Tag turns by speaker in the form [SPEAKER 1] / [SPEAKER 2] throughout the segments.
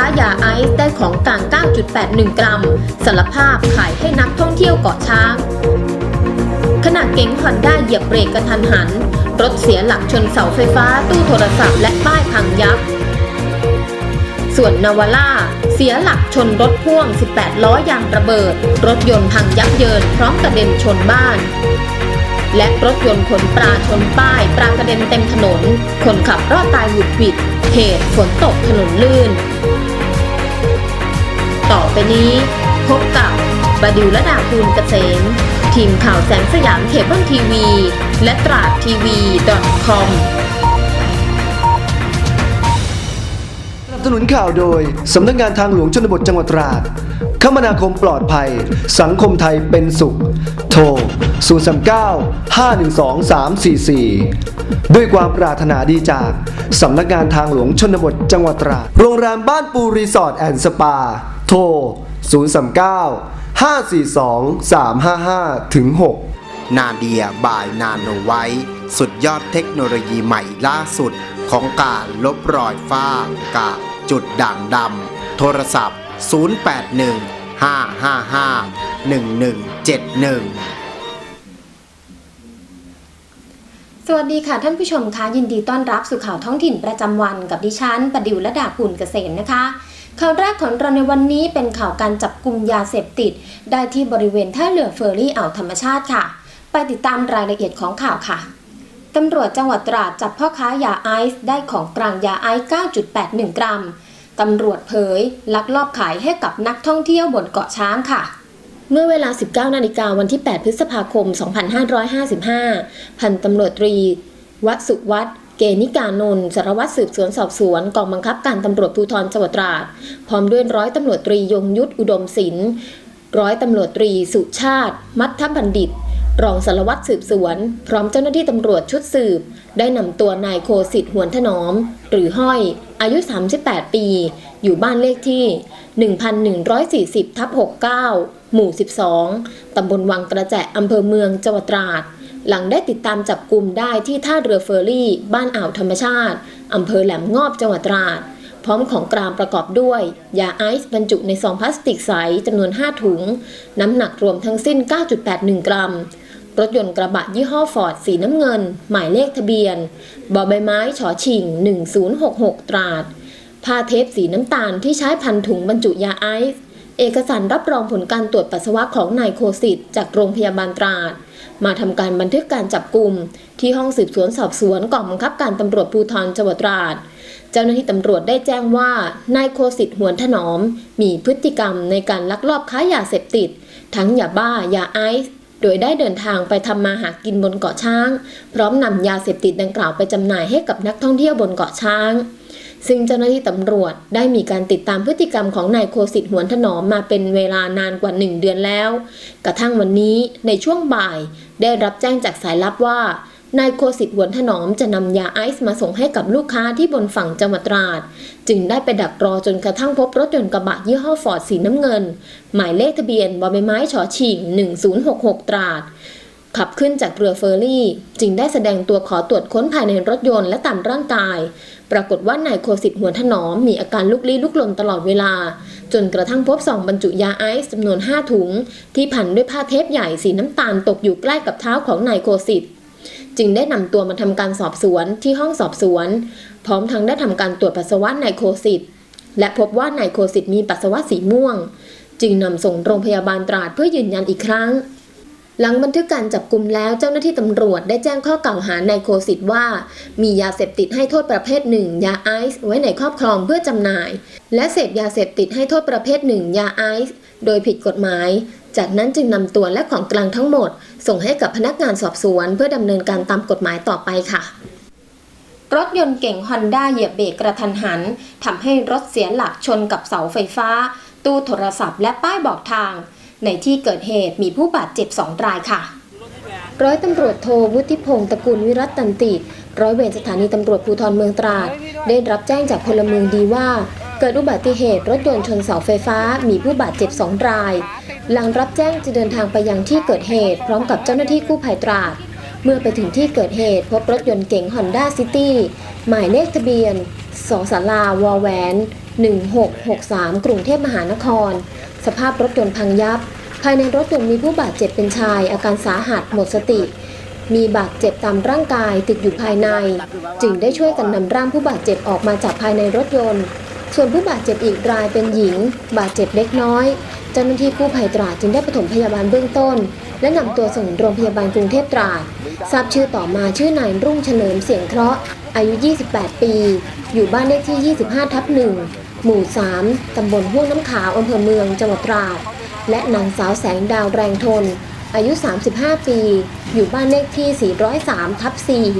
[SPEAKER 1] ค้ายาไอซ์ได้ของกลาง 9.81 กรัมสารภาพขายให้นักท่องเที่ยวเกาะช้างขณะเก๋งฮอนด้าเหยียบเบรกกระทันหัน รถเสียหลักชนเสาไฟฟ้าตู้โทรศัพท์และป้ายพังยับ ส่วนนาวาร่าเสียหลักชนรถพ่วง 18 ล้อยางระเบิด รถยนต์พังยับเยินพร้อมกระเด็นชนบ้าน และรถยนต์ขนปลาชนป้าย ปลากระเด็นเต็มถนน คนขับรอดตายหวุดหวิดเหตุฝนตกถนนลื่น ต่อไปนี้ พบกับบดิวและดาคูณเกษม ทีมข่าวแสงสยามเคเบิลทีวี และตราดทีวี .com
[SPEAKER 2] สนับสนุนข่าวโดย สำนักงานทางหลวงชนบทจังหวัดตราด คมนาคมปลอดภัย สังคมไทยเป็นสุข โทร 039 512 344ด้วยความปรารถนาดีจากสำนักงานทางหลวงชนบทจังหวัดตราด โรงแรมบ้านปูรีสอร์ทแอนด์สปา โทร 039 542 355ถึง6
[SPEAKER 3] นาเดียบายนาโนไวท์สุดยอดเทคโนโลยีใหม่ล่าสุดของการลบรอยฝ้ากระจุดด่างดำ โทรศัพท์ 081 555 1171
[SPEAKER 1] สวัสดีค่ะท่านผู้ชมคะยินดีต้อนรับสู่ข่าวท้องถิ่นประจำวันกับดิฉันประดิวและดาปุ่นเกษมนะคะ ข่าวแรกของเราในวันนี้เป็นข่าวการจับกลุ่มยาเสพติด ได้ที่บริเวณท่าเรือเฟอร์รี่อ่าวธรรมชาติค่ะ ไปติดตามรายละเอียดของข่าวค่ะตำรวจจังหวัดตราดจับพ่อค้ายาไอซ์ได้ของกลางยาไอซ์ 9.81 กรัม ตำรวจเผย ลักลอบขายให้กับนักท่องเที่ยวบนเกาะช้างค่ะเมื่อเวลา 19 นาฬิกาวันที่ 8 พฤษภาคม 2555 พันตำรวจตรี วสุวัฒน์ เกณิกานนท์สารวัตรสืบสวนสอบสวนกองบังคับการตำรวจภูธรจังหวัดตราด พร้อมด้วยร้อยตำรวจตรียงยุทธอุดมศิลป์ร้อยตำรวจตรีสุชาติ มัทธบัณฑิต รองสารวัตรสืบสวน พร้อมเจ้าหน้าที่ตำรวจชุดสืบ ได้นำตัวนายโคสิทธิ์หวนถนอม หรือห้อย อายุ 38 ปี อยู่บ้านเลขที่ 1140ทับ69 หมู่ 12 ตำบลวังกระแจอำเภอเมืองจังหวัดตราด หลังได้ติดตามจับกลุ่มได้ที่ท่าเรือเฟอร์รี่ บ้านอ่าวธรรมชาติ อำเภอแหลมงอบจังหวัดตราด พร้อมของกลางประกอบด้วย ยาไอซ์บรรจุในซองพลาสติกใสจำนวน 5 ถุง น้ำหนักรวมทั้งสิ้น 9.81 กรัม รถยนต์กระบะยี่ห้อฟอร์ดสีน้ำเงิน หมายเลขทะเบียน บอใบไม้ฉอชิง 1066 ตราด ผ้าเทปสีน้ำตาลที่ใช้พันถุงบรรจุยาไอซ์ เอกสารรับรองผลการตรวจปัสสาวะของนายโคสิตจากโรงพยาบาลตราด มาทำการบันทึกการจับกลุ่มที่ห้องสืบสวนสอบสวนกองบังคับการตำรวจภูธรจังหวัดตราด เจ้าหน้าที่ตำรวจได้แจ้งว่านายโคสิตหวนถนอม มีพฤติกรรมในการลักลอบค้ายาเสพติด ทั้งยาบ้ายาไอซ์โดยได้เดินทางไปทำมาหากินบนเกาะช้าง พร้อมนำยาเสพติดดังกล่าวไปจำหน่ายให้กับนักท่องเที่ยวบนเกาะช้าง ซึ่งเจ้าหน้าที่ตำรวจได้มีการติดตามพฤติกรรมของนายโคสิตหวนถนอมมาเป็นเวลานานกว่า 1 เดือนแล้ว กระทั่งวันนี้ในช่วงบ่ายได้รับแจ้งจากสายลับว่านายโคสิตหวนถนอมจะนำยาไอซ์มาส่งให้กับลูกค้าที่บนฝั่งจังหวัดตราด จึงได้ไปดักรอจนกระทั่งพบรถยนต์กระบะยี่ห้อฟอร์ดสีน้ำเงิน หมายเลขทะเบียนบอใบไม้ฉอชิง1066 ตราด ขับขึ้นจากเรือเฟอร์รี่ จึงได้แสดงตัวขอตรวจค้นภายในรถยนต์และตามร่างกาย ปรากฏว่านายโคสิตหัวถนอมมีอาการลุกลี้ลุกลนตลอดเวลา จนกระทั่งพบซองบรรจุยาไอซ์จำนวน 5 ถุง ที่พันด้วยผ้าเทปใหญ่สีน้ำตาลตกอยู่ใกล้กับเท้าของนายโคสิตจึงได้นำตัวมาทำการสอบสวนที่ห้องสอบสวน พร้อมทั้งได้ทำการตรวจปัสสาวะนายโคสิตและพบว่านายโคสิตมีปัสสาวะสีม่วง จึงนำส่งโรงพยาบาลตราดเพื่อยืนยันอีกครั้ง หลังบันทึกการจับกลุ่มแล้วเจ้าหน้าที่ตำรวจได้แจ้งข้อกล่าวหานายโคสิตว่า มียาเสพติดให้โทษประเภทหนึ่งยาไอซ์ไว้ในครอบครองเพื่อจำหน่าย และเสพยาเสพติดให้โทษประเภทหนึ่งยาไอซ์โดยผิดกฎหมาย จากนั้นจึงนำตัวและของกลางทั้งหมด ส่งให้กับพนักงานสอบสวน เพื่อดำเนินการตามกฎหมายต่อไปค่ะรถยนต์เก่งฮอนด้าเหยียบเบรกกระทันหันทำให้รถเสียหลักชนกับเสาไฟฟ้า ตู้โทรศัพท์และป้ายบอกทาง ในที่เกิดเหตุมีผู้บาดเจ็บสองรายค่ะ ร้อยตำรวจโทวุฒิพงศ์ตระกูลวิรัตตันติ ร้อยเวรสถานีตำรวจภูธรเมืองตราด ได้รับแจ้งจากพลเมืองดีว่า เกิดอุบัติเหตุรถยนต์ชนเสาไฟฟ้า มีผู้บาดเจ็บสองราย หลังรับแจ้งจะเดินทางไปยังที่เกิดเหตุ พร้อมกับเจ้าหน้าที่กู้ภัยตราดเมื่อไปถึงที่เกิดเหตุพบรถยนต์เก๋ง Honda City หมายเลขทะเบียนสสลาวอแหวน 1663 กรุงเทพมหานคร สภาพรถยนต์พังยับ ภายในรถยนต์มีผู้บาดเจ็บเป็นชาย อาการสาหัสหมดสติ มีบาดเจ็บตามร่างกายติดอยู่ภายใน จึงได้ช่วยกันนำร่างผู้บาดเจ็บออกมาจากภายในรถยนต์ ส่วนผู้บาดเจ็บอีกรายเป็นหญิง บาดเจ็บเล็กน้อย เจ้าหน้าที่กู้ภัยตราดจึงได้ปฐมพยาบาลเบื้องต้น และนำตัวส่งโรงพยาบาลกรุงเทพตราดทราบชื่อต่อมาชื่อนายรุ่งเฉลิมเสียงเคราะห์อายุ 28 ปี อยู่บ้านเลขที่ 25ทับ1 หมู่ 3 ตำบลห้วงน้ำขาวอำเภอเมืองจังหวัดตราด และนางสาวแสงดาวแรงทน อายุ 35 ปี อยู่บ้านเลขที่ 403 ทับ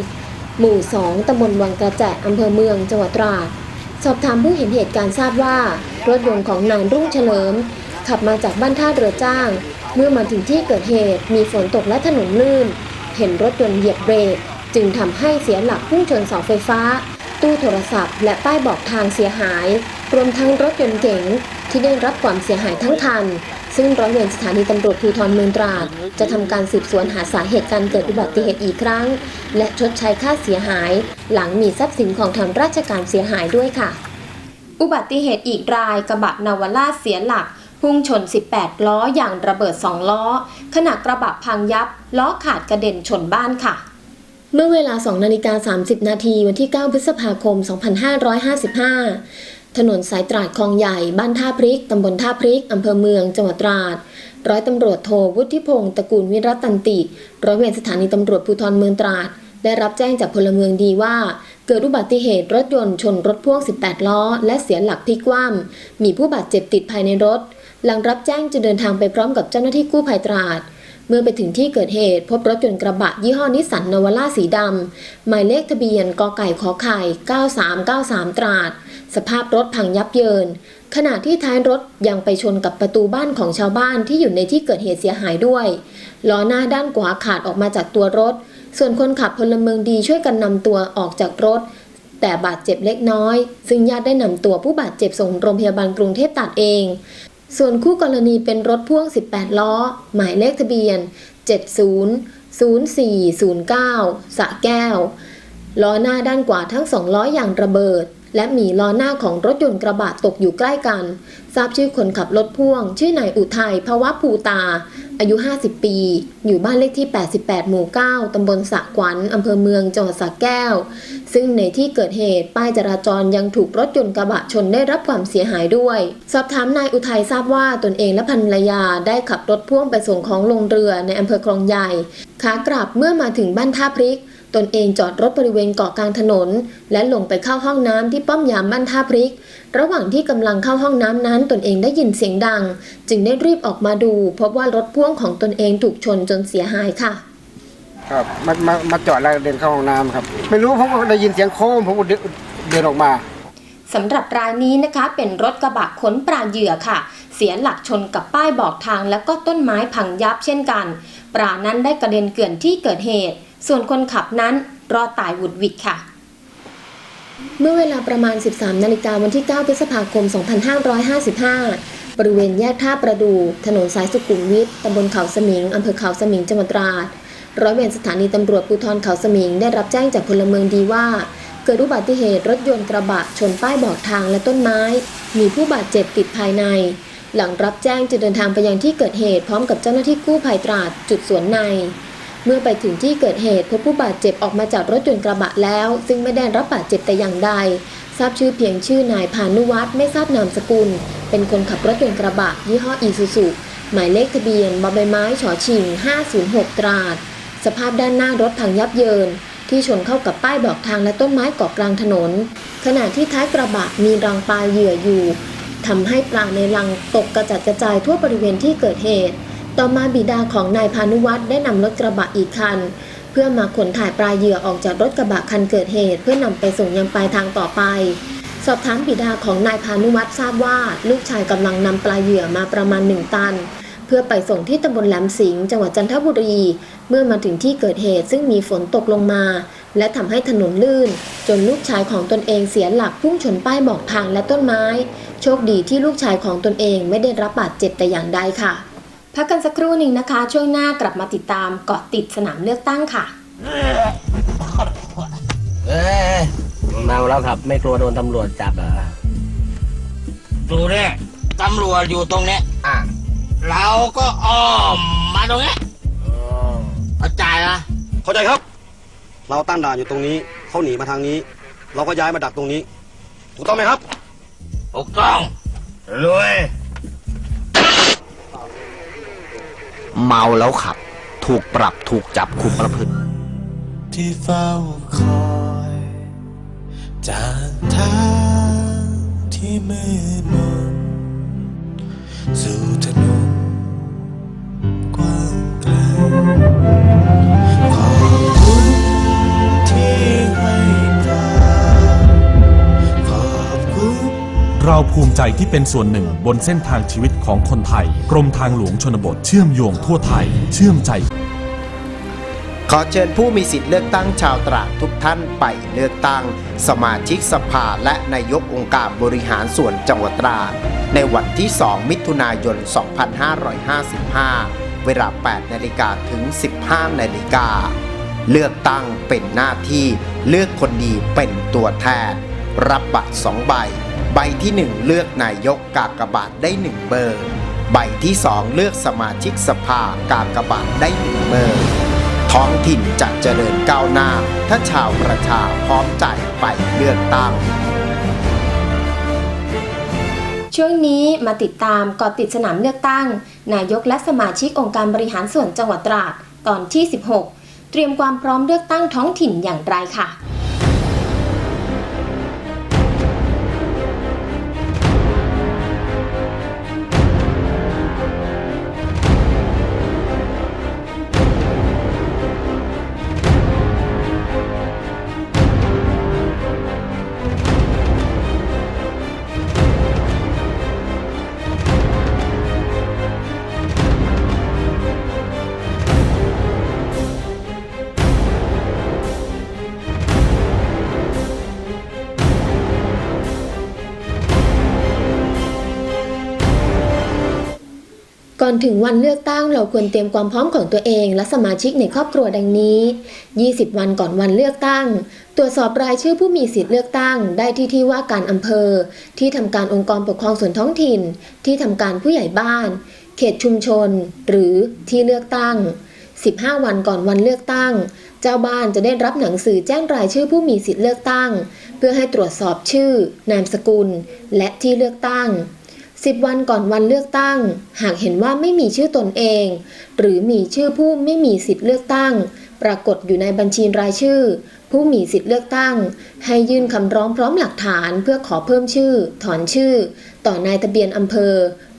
[SPEAKER 1] 4 หมู่ 2 ตำบลวังกระแจอำเภอเมืองจังหวัดตราด สอบถามผู้เห็นเหตุการณ์ทราบว่า รถยนต์ของนายรุ่งเฉลิม ขับมาจากบ้านท่าเรือจ้าง เมื่อมาถึงที่เกิดเหตุมีฝนตกและถนนลื่น เห็นรถยนต์เหยียบเบรกจึงทำให้เสียหลักพุ่งชนเสาไฟฟ้า ตู้โทรศัพท์ และป้ายบอกทางเสียหาย รวมทั้งรถยนต์เก๋งที่ได้รับความเสียหายทั้งคัน ซึ่งร้อยเวรสถานีตำรวจภูธรเมืองตราด จะทำการสืบสวนหาสาเหตุการเกิดอุบัติเหตุอีกครั้ง และชดใช้ค่าเสียหาย หลังมีทรัพย์สินของทางราชการเสียหายด้วยค่ะ อุบัติเหตุอีกรายกระบะนาวาร่าเสียหลักพุ่งชน 18 ล้ออย่างระเบิด 2 ล้อ ขณะกระบะพังยับ ล้อขาดกระเด็นชนบ้านค่ะ เมื่อเวลา2นาฬิกา30 นาทีวันที่ 9 พฤษภาคม 2555 ถนนสายตราดคลองใหญ่ บ้านท่าพริก ตำบลท่าพริก อำเภอเมือง จังหวัดตราด ร้อยตำรวจโทวุฒิพงศ์ตระกูลวิรัตตันติ ร้อยเวรสถานีตำรวจภูธรเมืองตราด ได้รับแจ้งจากพลเมืองดีว่า เกิดอุบัติเหตุรถยนต์ชนรถพ่วง 18 ล้อ และเสียหลักพลิกคว่ำมีผู้บาดเจ็บติดภายในรถ หลังรับแจ้งจะเดินทางไปพร้อมกับเจ้าหน้าที่กู้ภัยตราด เมื่อไปถึงที่เกิดเหตุ พบรถยนต์กระบะยี่ห้อนิสสันนาวาร่าสีดำ หมายเลขทะเบียนกไก่ขอไข่ 9393 ตราด สภาพรถพังยับเยิน ขณะที่ท้ายรถยังไปชนกับประตูบ้านของชาวบ้านที่อยู่ในที่เกิดเหตุเสียหายด้วย ล้อหน้าด้านขวาขาดออกมาจากตัวรถ ส่วนคนขับพลเมืองดีช่วยกันนำตัวออกจากรถ แต่บาดเจ็บเล็กน้อย ซึ่งญาติได้นำตัวผู้บาดเจ็บส่งโรงพยาบาลกรุงเทพตราดเอง ส่วนคู่กรณีเป็นรถพ่วง 18 ล้อ หมายเลขทะเบียน 700409 สะแก้ว ล้อหน้าด้านขวาทั้งสองล้ออย่างระเบิด และมีล้อหน้าของรถยนต์กระบะตกอยู่ใกล้กัน ทราบชื่อคนขับรถพ่วง ชื่อนายอุทัยภาวะภูตา อายุ 50 ปี อยู่บ้านเลขที่ 88 หมู่ 9 ตำบลสะขวัญอำเภอเมือง จังหวัดสระแก้ว ซึ่งในที่เกิดเหตุ ป้ายจราจรยังถูกรถยนต์กระบะชนได้รับความเสียหายด้วย สอบถามนายอุทัยทราบว่าตนเองและภรรยาได้ขับรถพ่วงไปส่งของลงเรือในอำเภอคลองใหญ่ ขากลับเมื่อมาถึงบ้านท่าพริกตนเองจอดรถบริเวณเกาะกลางถนน และลงไปเข้าห้องน้ำที่ป้อมยามบ้านท่าพริก ระหว่างที่กำลังเข้าห้องน้ำนั้นตนเองได้ยินเสียงดัง จึงได้รีบออกมาดู พบว่ารถพ่วงของตนเองถูกชนจนเสียหายค่ะ
[SPEAKER 4] ครับมามามาจอดแล้วเดินเข้าห้องน้ำครับ ไม่รู้ผมก็ได้ยินเสียงโค้งผมก็เดินเดินออกมา
[SPEAKER 1] สำหรับรายนี้นะคะเป็นรถกระบะขนปลาเหยื่อค่ะ เสียหลักชนกับป้ายบอกทางแล้วก็ต้นไม้พังยับเช่นกัน ปลานั้นได้กระเด็นเกลื่อนที่เกิดเหตุ ส่วนคนขับนั้นรอดตายหวุดหวิดค่ะ เมื่อเวลาประมาณ 13 นาฬิกาวันที่ 9 พฤษภาคม 2555 บริเวณแยกท่าประดู ถนนสายสุขุมวิท ตำบลเขาสมิง อำเภอเขาสมิง จังหวัดตราด ร้อยเวรสถานีตำรวจภูธรเขาสมิง ได้รับแจ้งจากพลเมืองดีว่า เกิดอุบัติเหตุรถยนต์กระบะชนป้ายบอกทางและต้นไม้ มีผู้บาดเจ็บติดภายใน หลังรับแจ้งจะเดินทางไปยังที่เกิดเหตุพร้อมกับเจ้าหน้าที่กู้ภัยตราดจุดสวนใน เมื่อไปถึงที่เกิดเหตุพบผู้บาดเจ็บออกมาจากรถยนต์กระบะแล้ว ซึ่งไม่ได้รับบาดเจ็บแต่อย่างใด ทราบชื่อเพียงชื่อนายพานุวัฒน์ไม่ทราบนามสกุล เป็นคนขับรถยนต์กระบะยี่ห้ออีซูซุหมายเลขทะเบียนบใบไม้ฉอชิง 506 ตราด สภาพด้านหน้ารถพังยับเยิน ที่ชนเข้ากับป้ายบอกทางและต้นไม้เกาะกลางถนน ขณะที่ท้ายกระบะมีรังปลาเหยื่ออยู่ทำให้ปลาในรังตกกระจัดกระจายทั่วบริเวณที่เกิดเหตุ ต่อมาบิดาของนายพานุวัฒน์ได้นำรถกระบะอีกคัน เพื่อมาขนถ่ายปลาเหยื่อออกจากรถกระบะคันเกิดเหตุ เพื่อนำไปส่งยังปลายทางต่อไป สอบถามบิดาของนายพานุวัฒน์ทราบว่าลูกชายกำลังนำปลาเหยื่อมาประมาณหนึ่งตัน เพื่อไปส่งที่ตำบลแหลมสิงห์จังหวัดจันทบุรี เมื่อมาถึงที่เกิดเหตุซึ่งมีฝนตกลงมา และทำให้ถนนลื่น จนลูกชายของตนเองเสียหลักพุ่งชนป้ายบอกทางและต้นไม้ โชคดีที่ลูกชายของตนเองไม่ได้รับบาดเจ็บแต่อย่างใดค่ะ พักกันสักครู่หนึ่งนะคะ ช่วงหน้ากลับมาติดตามเกาะติดสนามเลือกตั้งค่ะ
[SPEAKER 5] เอ้ยเมาแล้วครับ ไม่กลัวโดนตำรวจจับเหรอ
[SPEAKER 6] ดูเนี่ยตำรวจอยู่ตรงเนี้ย
[SPEAKER 5] อะ
[SPEAKER 6] เราก็อ้อมมาตรงเนี้ยเข้าใจนะ
[SPEAKER 7] เข้าใจครับ เราตั้งด่านอยู่ตรงนี้เขาหนีมาทางนี้ เราก็ย้ายมาดักตรงนี้ ถูกต้องไหมครับ
[SPEAKER 6] ถูกต้องรวย
[SPEAKER 3] เมาแล้วขับ ถูกปรับถูกจับคุมประพฤติ
[SPEAKER 8] ที่เฝ้าคอยจากทางที่มืดมนสู่ถนน
[SPEAKER 9] เราภูมิใจที่เป็นส่วนหนึ่งบนเส้นทางชีวิตของคนไทย กรมทางหลวงชนบทเชื่อมโยงทั่วไทย เชื่อมใจ
[SPEAKER 3] ขอเชิญผู้มีสิทธิ์เลือกตั้งชาวตราดทุกท่านไปเลือกตั้ง สมาชิกสภาและนายกองค์การบริหารส่วนจังหวัดตราดในวันที่ 2 มิถุนายน 2555 เวลา 8 นาฬิกาถึง 15 นาฬิกา เลือกตั้งเป็นหน้าที่ เลือกคนดีเป็นตัวแทน รับบัตร 2 ใบ ใบที่ 1 เลือกนายกกากบาทได้ 1 เบอร์ ใบที่ 2 เลือกสมาชิกสภากากบาทได้ 1 เบอร์ ท้องถิ่นจะเจริญก้าวหน้า ถ้าชาวประชาพร้อมใจไปเลือกตั้ง
[SPEAKER 1] ช่วงนี้มาติดตามกาะติดสนามเลือกตั้ง นายกและสมาชิกองค์การบริหารส่วนจังหวัดตราดตอนที่ 16 เตรียมความพร้อมเลือกตั้งท้องถิ่นอย่างไรค่ะ ก่อนถึงวันเลือกตั้งเราควรเตรียมความพร้อมของตัวเอง และสมาชิกในครอบครัวดังนี้ 20 วันก่อนวันเลือกตั้ง ตรวจสอบรายชื่อผู้มีสิทธิ์เลือกตั้ง ได้ที่ที่ว่าการอำเภอ ที่ทำการองค์กรปกครองส่วนท้องถิ่น ที่ทำการผู้ใหญ่บ้าน เขตชุมชน หรือที่เลือกตั้ง 15 วันก่อนวันเลือกตั้ง เจ้าบ้านจะได้รับหนังสือแจ้งรายชื่อผู้มีสิทธิ์เลือกตั้ง เพื่อให้ตรวจสอบชื่อ นามสกุล และที่เลือกตั้ง 10 วันก่อนวันเลือกตั้ง หากเห็นว่าไม่มีชื่อตนเอง หรือมีชื่อผู้ไม่มีสิทธิ์เลือกตั้ง ปรากฏอยู่ในบัญชีรายชื่อ ผู้มีสิทธิ์เลือกตั้ง ให้ยื่นคำร้องพร้อมหลักฐานเพื่อขอเพิ่มชื่อ ถอนชื่อ ต่อนายทะเบียนอำเภอ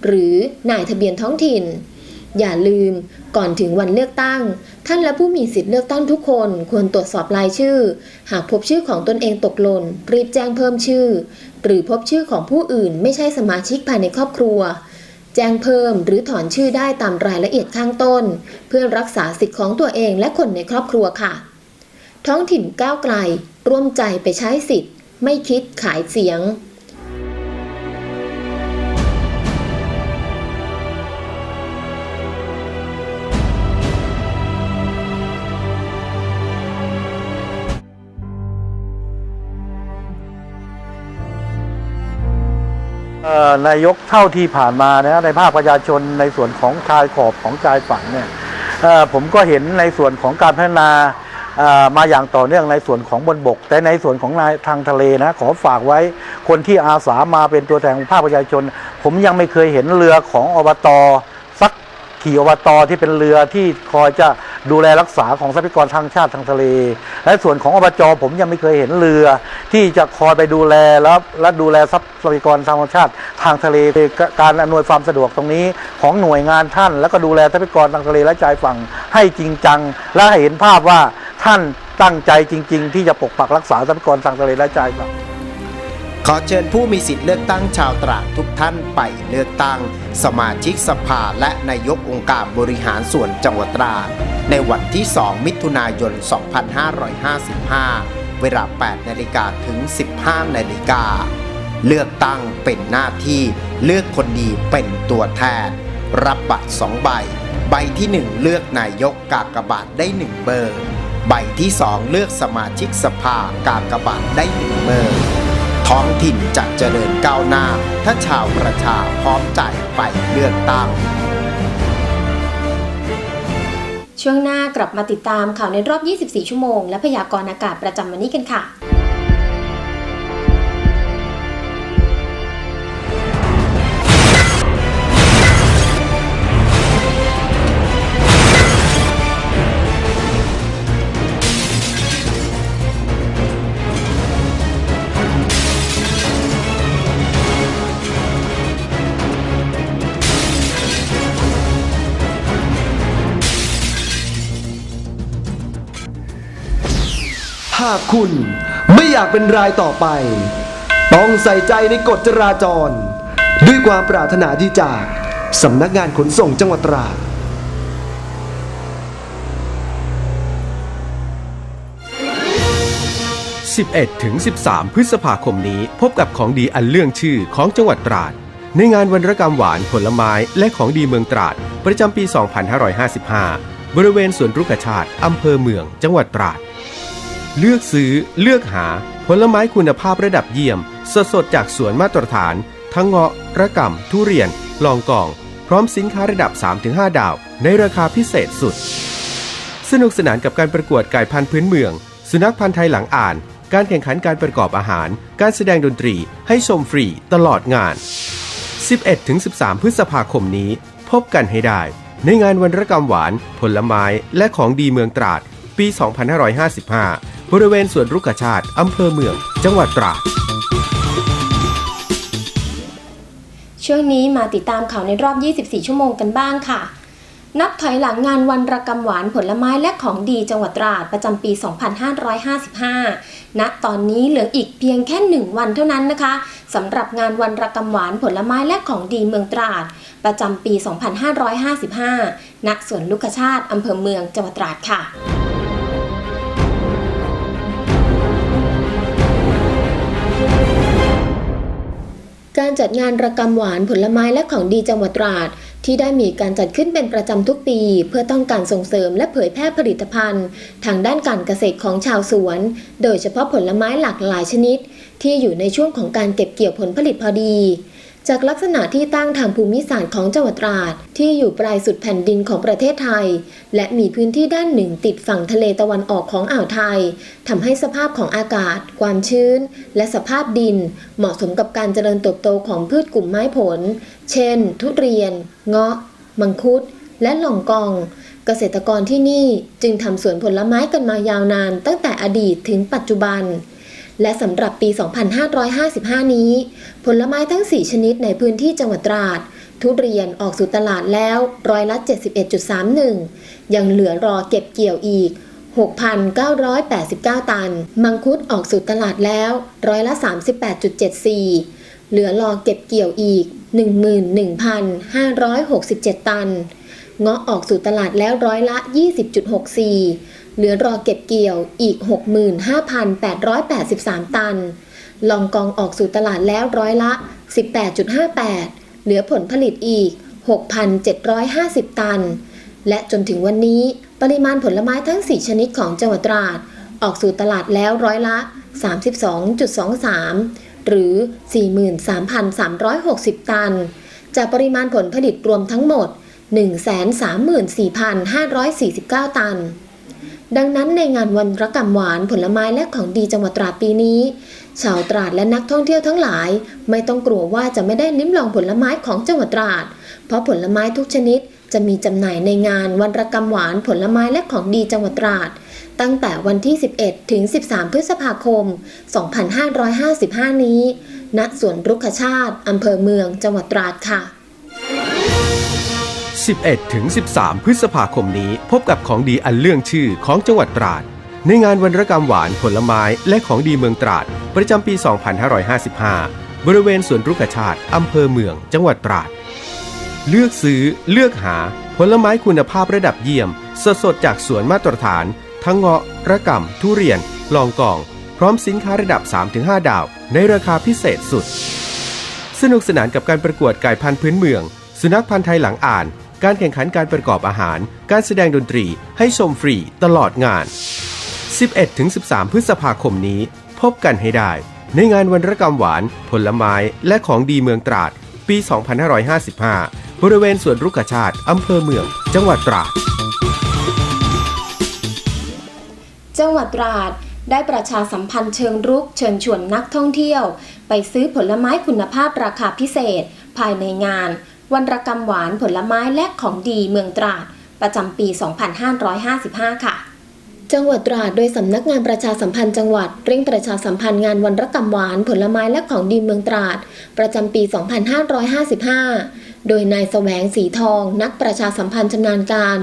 [SPEAKER 1] หรือนายทะเบียนท้องถิ่น อย่าลืม ก่อนถึงวันเลือกตั้ง ท่านและผู้มีสิทธิ์เลือกตั้งทุกคนควรตรวจสอบรายชื่อ หากพบชื่อของตนเองตกหล่นรีบแจ้งเพิ่มชื่อ หรือพบชื่อของผู้อื่นไม่ใช่สมาชิกภายในครอบครัว แจ้งเพิ่มหรือถอนชื่อได้ตามรายละเอียดข้างต้น เพื่อรักษาสิทธิ์ของตัวเองและคนในครอบครัวค่ะ ท้องถิ่นก้าวไกล ร่วมใจไปใช้สิทธิ์ ไม่คิดขายเสียง
[SPEAKER 10] นายกเท่าที่ผ่านมานะในภาคประชาชนในส่วนของชายขอบของชายฝั่งเนี่ยผมก็เห็นในส่วนของการพัฒนามาอย่างต่อเนื่องในส่วนของบนบก แต่ในส่วนของนายทางทะเลนะขอฝากไว้คนที่อาสามาเป็นตัวแทนของภาคประชาชน ผมยังไม่เคยเห็นเรือของอบตสักขี่อบตที่เป็นเรือที่คอยจะ ดูแลรักษาของทรัพยากรทางชาติทางทะเล และส่วนของอบจผมยังไม่เคยเห็นเรือ ที่จะคอยไปดูแลแล้วและดูแลทรัพยากรธรรมชาติทางทะเลการอำนวยความสะดวกตรงนี้ของหน่วยงานท่าน แล้วก็ดูแลทรัพยากรทางทะเลและชายฝั่งให้จริงจัง และให้เห็นภาพว่าท่านตั้งใจจริง ๆ ที่จะปกปักรักษาทรัพยากรทางทะเลและชายฝั่ง
[SPEAKER 3] ขอเชิญผู้มีสิทธิ์เลือกตั้งชาวตราดทุกท่านไปเลือกตั้ง สมาชิกสภาและนายกองค์การบริหารส่วนจังหวัดตราดในวันที่ 2 มิถุนายน 2555 เวลา 8 นาฬิกาถึง 15 นาฬิกา เลือกตั้งเป็นหน้าที่เลือกคนดีเป็นตัวแทน รับบัตร 2 ใบ ใบที่ 1 เลือกนายกกากบาทได้ 1 เบอร์ ใบที่ 2 เลือกสมาชิกสภากากบาทได้หนึ่งเมื่อ ท้องถิ่นจะเจริญก้าวหน้า ถ้าชาวประชาพร้อมใจไปเลือกตั้ง
[SPEAKER 1] ช่วงหน้ากลับมาติดตามข่าวในรอบ 24 ชั่วโมง และพยากรณ์อากาศประจำวันนี้กันค่ะ
[SPEAKER 2] หากคุณไม่อยากเป็นรายต่อไป ต้องใส่ใจในกฎจราจร ด้วยความปรารถนาดีจากสำนักงานขนส่งจังหวัดตราด
[SPEAKER 11] 11ถึง13 พฤษภาคมนี้พบกับของดีอันเลื่องชื่อของจังหวัดตราด ในงานวันรกรรมหวานผลไม้และของดีเมืองตราด ประจำปี 2555 บริเวณสวนรุกชาติอำเภอเมืองจังหวัดตราด เลือกซื้อเลือกหาผลไม้คุณภาพระดับเยี่ยม สดสดจากสวนมาตรฐาน ทั้งเงาะระกำทุเรียน ลองกอง พร้อมสินค้าระดับ 3-5 ดาว ในราคาพิเศษสุด สนุกสนานกับการประกวดไก่พันธุ์พื้นเมือง สุนัขพันธ์ไทยหลังอ่าน การแข่งขันการประกอบอาหาร การแสดงดนตรี ให้ชมฟรีตลอดงาน 11-13 พฤษภาคมนี้ พบกันให้ได้ ในงานวันรกรรมหวาน ผลไม้และของดีเมืองตราด ปี 2555 บริเวณสวนรุกชาติ อำเภอเมือง จังหวัดตราด
[SPEAKER 1] ช่วงนี้มาติดตามข่าวในรอบ 24 ชั่วโมงกันบ้างค่ะ นับถอยหลังงานวันระกำหวานผลไม้และของดีจังหวัดตราดประจำปี 2555 ณ ตอนนี้เหลืออีกเพียงแค่1วันเท่านั้นนะคะสำหรับงานวันระกำหวานผลไม้และของดีเมืองตราด ประจำปี 2555 ณ สวนลูกชาติอำเภอเมืองจังหวัดตราดค่ะ การจัดงานระกำหวานผลไม้และของดีจังหวัดตราด ที่ได้มีการจัดขึ้นเป็นประจำทุกปี เพื่อต้องการส่งเสริมและเผยแพร่ผลิตภัณฑ์ ทางด้านการเกษตรของชาวสวน โดยเฉพาะผลไม้หลากหลายชนิด ที่อยู่ในช่วงของการเก็บเกี่ยวผลผลิตพอดี จากลักษณะที่ตั้งทางภูมิศาสตร์ของจังหวัดตราดที่อยู่ปลายสุดแผ่นดินของประเทศไทย และมีพื้นที่ด้านหนึ่งติดฝั่งทะเลตะวันออกของอ่าวไทยทำให้สภาพของอากาศ ความชื้น และสภาพดิน เหมาะสมกับการเจริญเติบโตของพืชกลุ่มไม้ผล เช่น ทุเรียน เงาะ มังคุด และหล่องกอง เกษตรกรที่นี่จึงทำสวนผลไม้กันมายาวนานตั้งแต่อดีตถึงปัจจุบัน และสำหรับปี 2555 นี้ ผลไม้ทั้ง 4 ชนิดในพื้นที่จังหวัดตราด ทุเรียนออกสู่ตลาดแล้วร้อยละ 71.31 ยังเหลือรอเก็บเกี่ยวอีก 6,989 ตัน มังคุดออกสู่ตลาดแล้วร้อยละ 38.74 เหลือรอเก็บเกี่ยวอีก 11,567 ตัน เงาะออกสู่ตลาดแล้วร้อยละ 20.64 เหลือรอเก็บเกี่ยวอีก 65,883 ตัน ลองกองออกสู่ตลาดแล้วร้อยละ 18.58 เหลือผลผลิตอีก 6,750 ตัน และจนถึงวันนี้ปริมาณผลไม้ทั้ง 4 ชนิดของจังหวัดตราด ออกสู่ตลาดแล้วร้อยละ 32.23 หรือ 43,360 ตัน จากปริมาณผลผลิตรวมทั้งหมด 134,549 ตัน ดังนั้นในงานวันรกรรมหวานผลไม้และของดีจังหวัดตราดปีนี้ ชาวตราดและนักท่องเที่ยวทั้งหลาย ไม่ต้องกลัวว่าจะไม่ได้ลิ้มลองผลไม้ของจังหวัดตราด เพราะผลไม้ทุกชนิดจะมีจำหน่ายในงานวันรกรรมหวานผลไม้และของดีจังหวัดตราด ตั้งแต่วันที่ 11 ถึง 13 พฤษภาคม 2555 นี้ ณ สวนรุกขชาติอำเภอเมืองจังหวัดตราดค่ะ
[SPEAKER 11] 11ถึง13 พฤษภาคมนี้พบกับของดีอันเรื่องชื่อของจังหวัดตราด ในงานวันรกรรมหวานผลไม้และของดีเมืองตราด ประจำปี 2555 บริเวณสวนรุกชาติอำเภอเมือง จังหวัดตราด เลือกซื้อเลือกหาผลไม้คุณภาพระดับเยี่ยม สดสดจากสวนมาตรฐาน ทั้งเงาะระกำทุเรียน ลองกอง พร้อมสินค้าระดับ 3-5 ดาว ในราคาพิเศษสุด สนุกสนานกับการประกวดไก่พันธุ์พื้นเมืองสุนัขพันธ์ไทยหลังอ่าน การแข่งขันการประกอบอาหาร การแสดงดนตรีให้ชมฟรีตลอดงาน 11-13 พฤษภาคมนี้ พบกันให้ได้ ในงานวันรกรรมหวาน ผลไม้และของดีเมืองตราด ปี 2555 บริเวณสวนรุกชาติ อำเภอเมือง จังหวัดตราด
[SPEAKER 1] จังหวัดตราดได้ประชาสัมพันธ์เชิงรุกเชิญชวนนักท่องเที่ยว ไปซื้อผลไม้คุณภาพราคาพิเศษ ภายในงาน วันรกรรมหวานผลไม้และของดีเมืองตราด ประจำปี 2555 ค่ะ จังหวัดตราดโดยสำนักงานประชาสัมพันธ์จังหวัดเร่งประชาสัมพันธ์งานวันรกรรมหวานผลไม้และของดีเมืองตราด ประจำปี 2555 โดยนายแสวงสีทอง นักประชาสัมพันธ์ชำนาญการ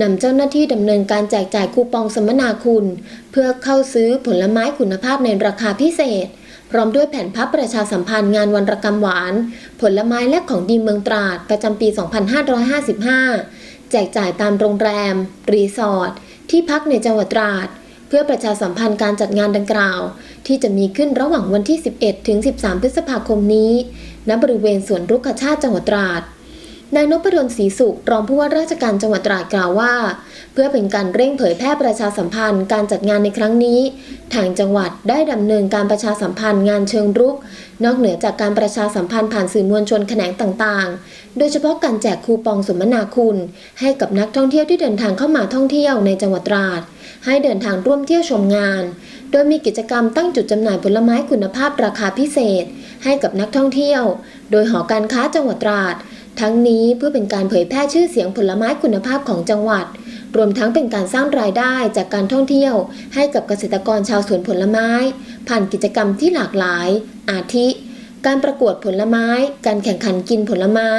[SPEAKER 1] นำเจ้าหน้าที่ดำเนินการแจกจ่ายคูปองสัมมนาคุณ เพื่อเข้าซื้อผลไม้คุณภาพในราคาพิเศษ พร้อมด้วยแผนพับประชาสัมพันธ์งานวันรกรรมหวาน ผลไม้และของดีเมืองตราดประจำปี 2555 แจกจ่ายตามโรงแรม รีสอร์ท ที่พักในจังหวัดตราด เพื่อประชาสัมพันธ์การจัดงานดังกล่าว ที่จะมีขึ้นระหว่างวันที่ 11 ถึง 13 พฤษภาคมนี้ ณ บริเวณสวนรุกขชาติจังหวัดตราด นายนพดลศรีสุขรองผู้ว่าราชการจังหวัดตราดกล่าวว่า เพื่อเป็นการเร่งเผยแพร่ประชาสัมพันธ์การจัดงานในครั้งนี้ ทางจังหวัดได้ดำเนินการประชาสัมพันธ์งานเชิงรุก นอกเหนือจากการประชาสัมพันธ์ผ่านสื่อมวลชนแขนงต่างๆ โดยเฉพาะการแจกคูปองสมนาคุณ ให้กับนักท่องเที่ยวที่เดินทางเข้ามาท่องเที่ยวในจังหวัดตราดให้เดินทางร่วมเที่ยวชมงาน โดยมีกิจกรรมตั้งจุดจำหน่ายผลไม้คุณภาพราคาพิเศษ ให้กับนักท่องเที่ยว โดยหอการค้าจังหวัดตราด ทั้งนี้เพื่อเป็นการเผยแพร่ชื่อเสียงผลไม้คุณภาพของจังหวัด รวมทั้งเป็นการสร้างรายได้จากการท่องเที่ยว ให้กับเกษตรกรชาวสวนผลไม้ ผ่านกิจกรรมที่หลากหลาย อาทิ การประกวดผลไม้ การแข่งขันกินผลไม้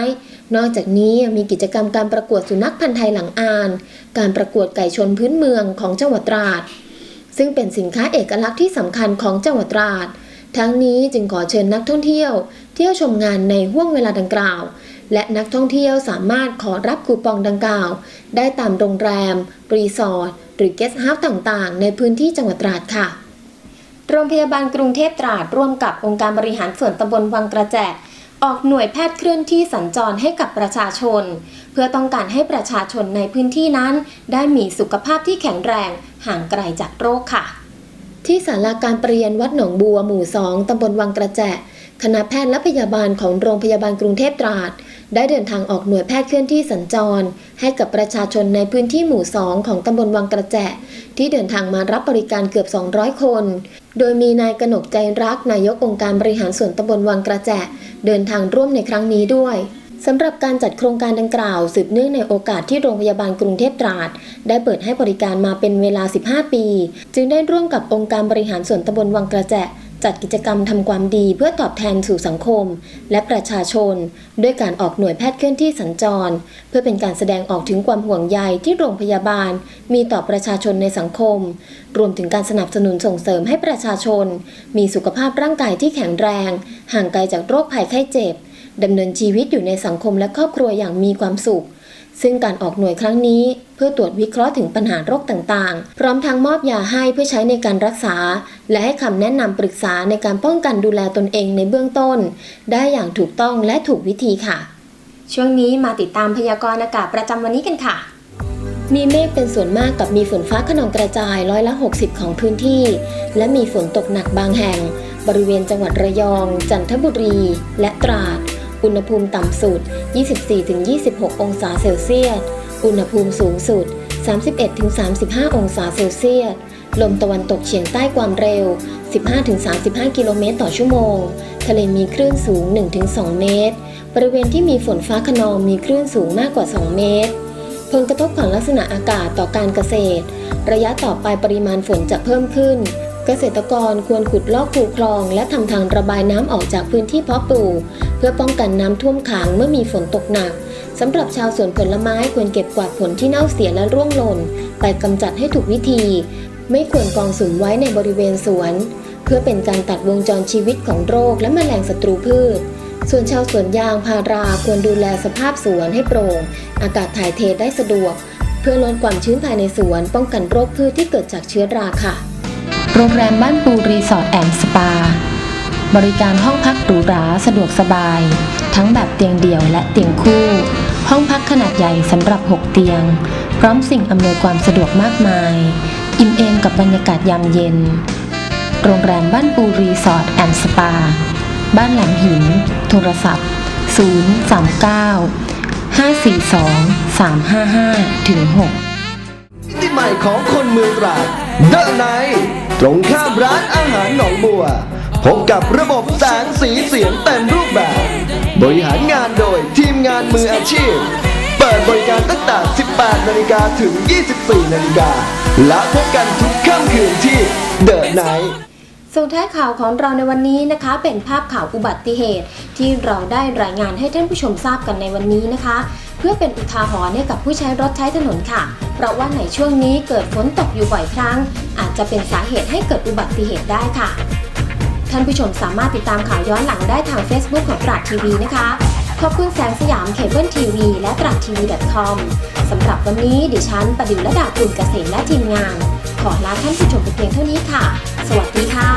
[SPEAKER 1] นอกจากนี้ยังมีกิจกรรมการประกวดสุนัขพันธ์ไทยหลังอ่าน การประกวดไก่ชนพื้นเมืองของจังหวัดตราด ซึ่งเป็นสินค้าเอกลักษณ์ที่สำคัญของจังหวัดตราด ทั้งนี้จึงขอเชิญนักท่องเที่ยว เที่ยวชมงานในห่วงเวลาดังกล่าว และนักท่องเที่ยวสามารถขอรับคูปองดังกล่าว ได้ตามโรงแรม รีสอร์ท หรือเกสต์เฮาส์ต่างๆ ในพื้นที่จังหวัดตราดค่ะ โรงพยาบาลกรุงเทพตราดร่วมกับองค์การบริหารส่วนตำบลวังกระแจออกหน่วยแพทย์เคลื่อนที่สัญจรให้กับประชาชน เพื่อต้องการให้ประชาชนในพื้นที่นั้น ได้มีสุขภาพที่แข็งแรงห่างไกลจากโรคค่ะ ที่ศาลาการประเรียนวัดหนองบัวหมู่2ตำบลวังกระแจ คณะแพทย์และพยาบาลของโรงพยาบาลกรุงเทพตราด ได้เดินทางออกหน่วยแพทย์เคลื่อนที่สัญจร ให้กับประชาชนในพื้นที่หมู่ 2 ของตำบลวังกระแจที่เดินทางมารับบริการเกือบ 200 คน โดยมีนายกนกใจรักนายกองค์การบริหารส่วนตำบลวังกระแจเดินทางร่วมในครั้งนี้ด้วยสำหรับการจัดโครงการดังกล่าว สืบเนื่องในโอกาสที่โรงพยาบาลกรุงเทพตราด ได้เปิดให้บริการมาเป็นเวลา 15 ปี จึงได้ร่วมกับองค์การบริหารส่วนตำบลวังกระแจ จัดกิจกรรมทำความดีเพื่อตอบแทนสู่สังคม และประชาชน ด้วยการออกหน่วยแพทย์เคลื่อนที่สัญจร เพื่อเป็นการแสดงออกถึงความห่วงใยที่โรงพยาบาล มีต่อประชาชนในสังคม รวมถึงการสนับสนุนส่งเสริมให้ประชาชน มีสุขภาพร่างกายที่แข็งแรง ห่างไกลจากโรคภัยไข้เจ็บดำเนินชีวิตอยู่ในสังคมและครอบครัวอย่างมีความสุข ซึ่งการออกหน่วยครั้งนี้ เพื่อตรวจวิเคราะห์ถึงปัญหาโรคต่างๆ พร้อมทั้งมอบยาให้เพื่อใช้ในการรักษา และให้คำแนะนำปรึกษาในการป้องกันดูแลตนเองในเบื้องต้น ได้อย่างถูกต้องและถูกวิธีค่ะ ช่วงนี้มาติดตามพยากรณ์อากาศประจำวันนี้กันค่ะมีเมฆเป็นส่วนมากกับมีฝนฟ้าขนองกระจายร้อยละ 60 ของพื้นที่ และมีฝนตกหนักบางแห่ง บริเวณจังหวัดระยอง จันทบุรี และตราด อุณหภูมิต่ำสุด 24-26 องศาเซลเซียส อุณหภูมิสูงสุด 31-35 องศาเซลเซียส ลมตะวันตกเฉียงใต้ความเร็ว 15-35 กิโลเมตรต่อชั่วโมง ทะเลมีคลื่นสูง 1-2 เมตร บริเวณที่มีฝนฟ้าขนองมีคลื่นสูงมากกว่า 2 เมตร ผลกระทบของลักษณะอากาศต่อการเกษตร ระยะต่อไปปริมาณฝนจะเพิ่มขึ้น เกษตรกรควรขุดลอกคูคลอง และทำทางระบายน้ำออกจากพื้นที่เพาะปลูกเพื่อป้องกันน้ำท่วมขังเมื่อมีฝนตกหนักสำหรับชาวสวนผลไม้ควรเก็บกวาดผลที่เน่าเสียและร่วงหล่นไปกำจัดให้ถูกวิธี ไม่ควรกองสุมไว้ในบริเวณสวน เพื่อเป็นการตัดวงจรชีวิตของโรคและแมลงศัตรูพืช ส่วนชาวสวนยางพาราควรดูแลสภาพสวนให้โปร่ง อากาศถ่ายเทได้สะดวก เพื่อลดความชื้นภายในสวน ป้องกันโรคพืชที่เกิดจากเชื้อราค่ะ โรงแรมบ้านปูรีสอร์ทแอนด์สปา บริการห้องพักหรูหราสะดวกสบาย ทั้งแบบเตียงเดี่ยวและเตียงคู่ ห้องพักขนาดใหญ่สำหรับ 6 เตียง พร้อมสิ่งอำนวยความสะดวกมากมาย อิ่มเอมกับบรรยากาศยามเย็น โรงแรมบ้านปูรีสอร์ทแอนด์สปา บ้านแหลมหิน โทรศัพท์ 039 542 355ถึง6
[SPEAKER 2] มิติใหม่ของคนเมืองตราด เดอะไนตรงข้ามร้านอาหารหนองบัว พบกับระบบแสงสีเสียงเต็มรูปแบบ บริหารงานโดยทีมงานมืออาชีพ เปิดบริการตั้งแต่ 18 นาฬิกาถึง 24 นาฬิกาและพบกันทุกค่ำคืนที่เดอะไน
[SPEAKER 1] ส่งท้ายข่าวของเราในวันนี้นะคะ เป็นภาพข่าวอุบัติเหตุ ที่เราได้รายงานให้ท่านผู้ชมทราบกันในวันนี้นะคะ เพื่อเป็นอุทาหรณ์ให้กับผู้ใช้รถใช้ถนนค่ะ เพราะว่าในช่วงนี้เกิดฝนตกอยู่บ่อยครั้ง อาจจะเป็นสาเหตุให้เกิดอุบัติเหตุได้ค่ะ ท่านผู้ชมสามารถติดตามข่าวย้อนหลังได้ทาง Facebook ของตราดทีวีนะคะขอบคุณแสงสยามเคเบิลทีวีและตราดทีวี .com สำหรับวันนี้ดิฉันประดิวและดากุลเกษมและทีมงาน ขอลาท่านผู้ชมไปเพียงเท่านี้ค่ะ สวัสดีค่ะ